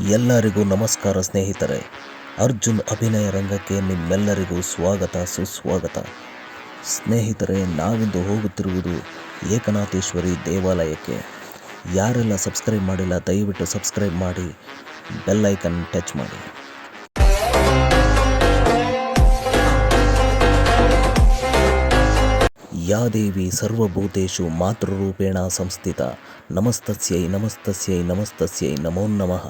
ಎಲ್ಲರಿಗೂ ನಮಸ್ಕಾರ ಸ್ನೇಹಿತರೆ. ಅರ್ಜುನ್ ಅಭಿನಯ ರಂಗಕ್ಕೆ ನಿಮ್ಮೆಲ್ಲರಿಗೂ ಸ್ವಾಗತ, ಸುಸ್ವಾಗತ. ಸ್ನೇಹಿತರೆ, ನಾವಿಂದು ಹೋಗುತ್ತಿರುವುದು ಏಕನಾಥೇಶ್ವರಿ ದೇವಾಲಯಕ್ಕೆ. ಯಾರೆಲ್ಲ ಸಬ್ಸ್ಕ್ರೈಬ್ ಮಾಡಿಲ್ಲ, ದಯವಿಟ್ಟು ಸಬ್ಸ್ಕ್ರೈಬ್ ಮಾಡಿ ಬೆಲ್ಲೈಕನ್ ಟಚ್ ಮಾಡಿ. ಯಾ ದೇವಿ ಸರ್ವಭೂತೇಶು ಮಾತೃರೂಪೇಣ ಸಂಸ್ಥಿತ. ನಮಸ್ತಸ್ಯೈ ನಮಸ್ತಸ್ಯೈ ನಮಸ್ತಸ್ಯೈ, ನಮೋ ನಮಃ.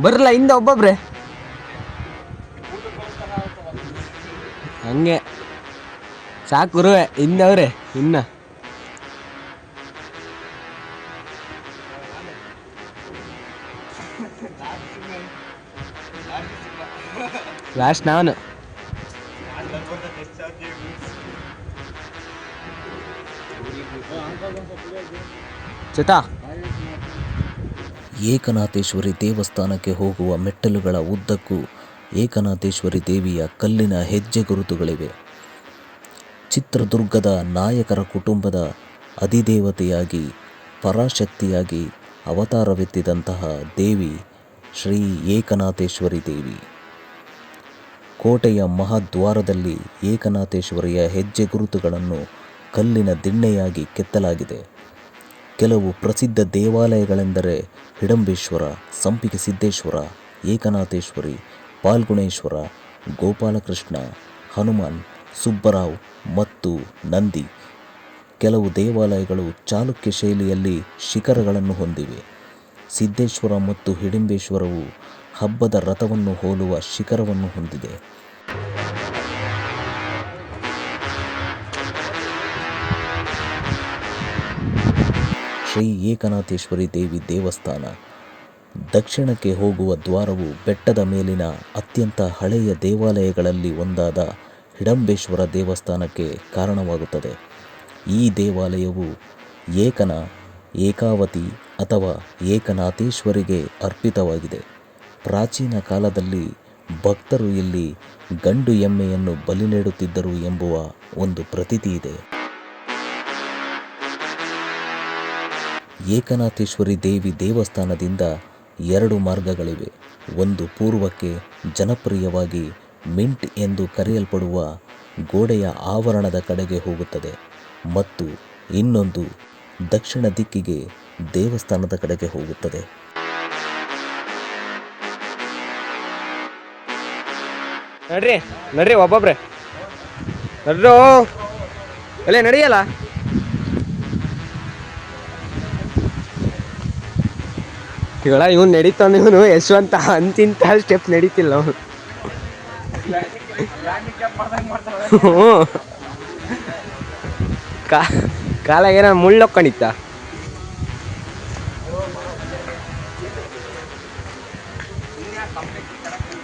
ಬರಲ್ಲ ಹಿಂದೆ ಒಬ್ಬೊಬ್ರೆ. ಹಂಗೆ. ಸಾಕು ಗುರುವೆ ಹಿಂದವ್ರೆ ಇನ್ನ. ಲಾಸ್ಟ್ ನಾನು. ಚೇತಾ? ಏಕನಾಥೇಶ್ವರಿ ದೇವಸ್ಥಾನಕ್ಕೆ ಹೋಗುವ ಮೆಟ್ಟಲುಗಳ ಉದ್ದಕ್ಕೂ ಏಕನಾಥೇಶ್ವರಿ ದೇವಿಯ ಕಲ್ಲಿನ ಹೆಜ್ಜೆ ಗುರುತುಗಳಿವೆ. ಚಿತ್ರದುರ್ಗದ ನಾಯಕರ ಕುಟುಂಬದ ಅಧಿದೇವತೆಯಾಗಿ, ಪರಾಶಕ್ತಿಯಾಗಿ ಅವತಾರವೆತ್ತಿದಂತಹ ದೇವಿ ಶ್ರೀ ಏಕನಾಥೇಶ್ವರಿ ದೇವಿ. ಕೋಟೆಯ ಮಹಾದ್ವಾರದಲ್ಲಿ ಏಕನಾಥೇಶ್ವರಿಯ ಹೆಜ್ಜೆ ಗುರುತುಗಳನ್ನು ಕಲ್ಲಿನ ದಿಣ್ಣೆಯಾಗಿ ಕೆತ್ತಲಾಗಿದೆ. ಕೆಲವು ಪ್ರಸಿದ್ಧ ದೇವಾಲಯಗಳೆಂದರೆ ಹಿಡಂಬೇಶ್ವರ, ಸಂಪಿಗೆ ಸಿದ್ದೇಶ್ವರ, ಏಕನಾಥೇಶ್ವರಿ, ಪಾಲ್ಗುಣೇಶ್ವರ, ಗೋಪಾಲಕೃಷ್ಣ, ಹನುಮಾನ್, ಸುಬ್ಬರಾವ್ ಮತ್ತು ನಂದಿ. ಕೆಲವು ದೇವಾಲಯಗಳು ಚಾಲುಕ್ಯ ಶೈಲಿಯಲ್ಲಿ ಶಿಖರಗಳನ್ನು ಹೊಂದಿವೆ. ಸಿದ್ದೇಶ್ವರ ಮತ್ತು ಹಿಡಿಂಬೇಶ್ವರವು ಹಬ್ಬದ ರಥವನ್ನು ಹೋಲುವ ಶಿಖರವನ್ನು ಹೊಂದಿದೆ. ಶ್ರೀ ಏಕನಾಥೇಶ್ವರಿ ದೇವಿ ದೇವಸ್ಥಾನ. ದಕ್ಷಿಣಕ್ಕೆ ಹೋಗುವ ದ್ವಾರವು ಬೆಟ್ಟದ ಮೇಲಿನ ಅತ್ಯಂತ ಹಳೆಯ ದೇವಾಲಯಗಳಲ್ಲಿ ಒಂದಾದ ಹಿಡಂಬೇಶ್ವರ ದೇವಸ್ಥಾನಕ್ಕೆ ಕಾರಣವಾಗುತ್ತದೆ. ಈ ದೇವಾಲಯವು ಏಕನ, ಏಕಾವತಿ ಅಥವಾ ಏಕನಾಥೇಶ್ವರಿಗೆ ಅರ್ಪಿತವಾಗಿದೆ. ಪ್ರಾಚೀನ ಕಾಲದಲ್ಲಿ ಭಕ್ತರು ಇಲ್ಲಿ ಗಂಡು ಎಮ್ಮೆಯನ್ನು ಬಲಿ ನೀಡುತ್ತಿದ್ದರು ಎಂಬುವ ಒಂದು ಪ್ರತೀತಿ ಇದೆ. ಏಕನಾಥೇಶ್ವರಿ ದೇವಿ ದೇವಸ್ಥಾನದಿಂದ ಎರಡು ಮಾರ್ಗಗಳಿವೆ. ಒಂದು ಪೂರ್ವಕ್ಕೆ ಜನಪ್ರಿಯವಾಗಿ ಮಿಂಟ್ ಎಂದು ಕರೆಯಲ್ಪಡುವ ಗೋಡೆಯ ಆವರಣದ ಕಡೆಗೆ ಹೋಗುತ್ತದೆ ಮತ್ತು ಇನ್ನೊಂದು ದಕ್ಷಿಣ ದಿಕ್ಕಿಗೆ ದೇವಸ್ಥಾನದ ಕಡೆಗೆ ಹೋಗುತ್ತದೆ. ನಡ್ರಿ ನಡ್ರಿ ಒಬ್ಬೊಬ್ರೆ. ನಡ್ರೋ ಅಲ್ಲೇ ನಡಿಯಲ್ಲ? ಇವಳ ಇವನು ನಡೀತಾನೆ ಇವನು ಯಶವಂತ ಅಂತಿಂತ ಸ್ಟೆಪ್ ನಡೀತಿಲ್ಲ ಅವನು. ಕಾ, ಕಾಲಾಗ ಏನೋ ಮುಳ್ಳು ಹೊಕ್ಕೊಂಡಿತ್ತ?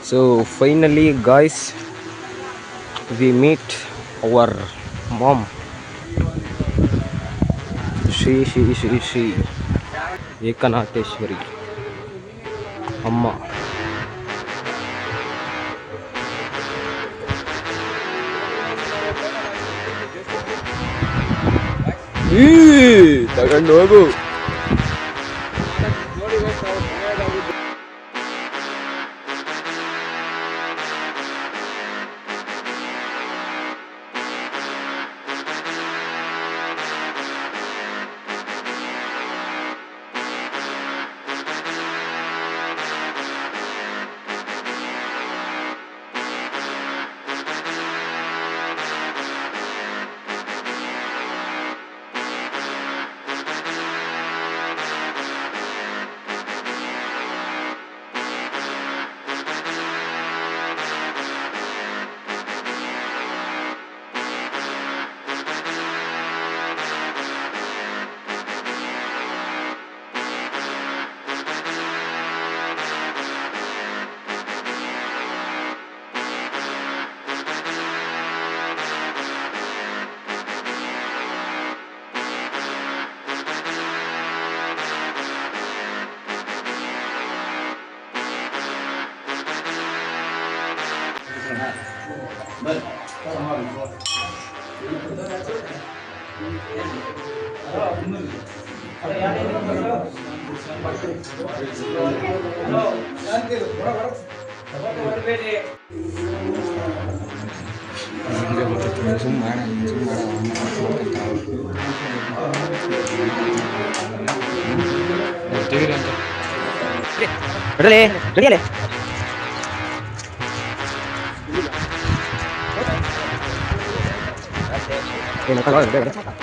So finally guys we meet our mom Shri Shri Shri Shri Ekanatheshwari. 엄마. 으 나간 너하고. Vâng, cho nó hỏi thôi. ಸುಮ್ಮನೆ ಸುಮ್ಮನೆ ರೆಡಿ ರೆಡಿ ಅಲ್ಲೇ Nó có gọi được không?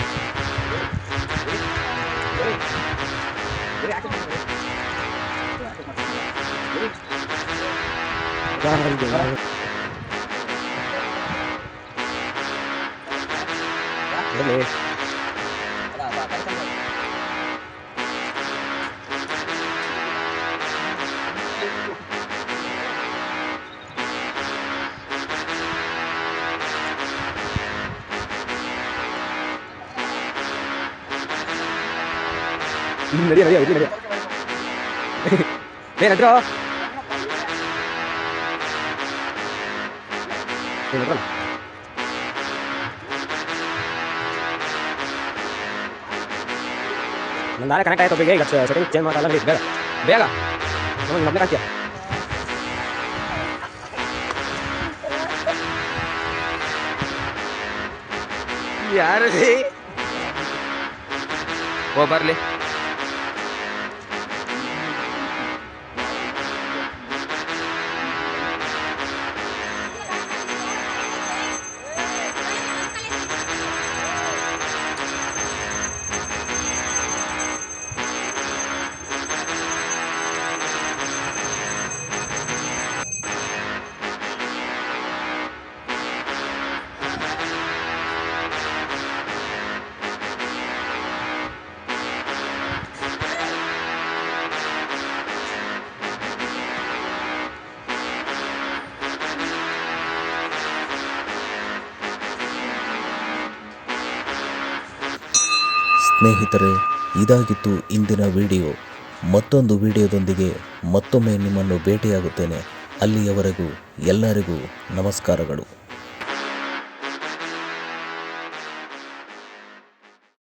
ನಡಿ ನಡಿ ಏ ನಡ್ರೋ ಏ ನಡ್ರಲ್ಲ ನನ್ನ ನಾಳೆ ಕನೆಕ್ಟ್ ಆಯ್ತು ಬೇಗ ಈಗ ಸೆಟ್ಟಿಂಗ್ ಚೇಂಜ್ ಮಾಡಲ್ಲ ನಡಿ ಬೇಗ ಬೇಗ ನೋಡಿ ಮೊದಲೇ ಕಾಣ್ತೀಯ ಯಾರು ಓ ಬರ್ಲಿ ಸ್ನೇಹಿತರೆ ಇದಾಗಿತ್ತು ಇಂದಿನ ವಿಡಿಯೋ. ಮತ್ತೊಂದು ವಿಡಿಯೋದೊಂದಿಗೆ ಮತ್ತೊಮ್ಮೆ ನಿಮ್ಮನ್ನು ಭೇಟಿಯಾಗುತ್ತೇನೆ. ಅಲ್ಲಿಯವರೆಗೂ ಎಲ್ಲರಿಗೂ ನಮಸ್ಕಾರಗಳು.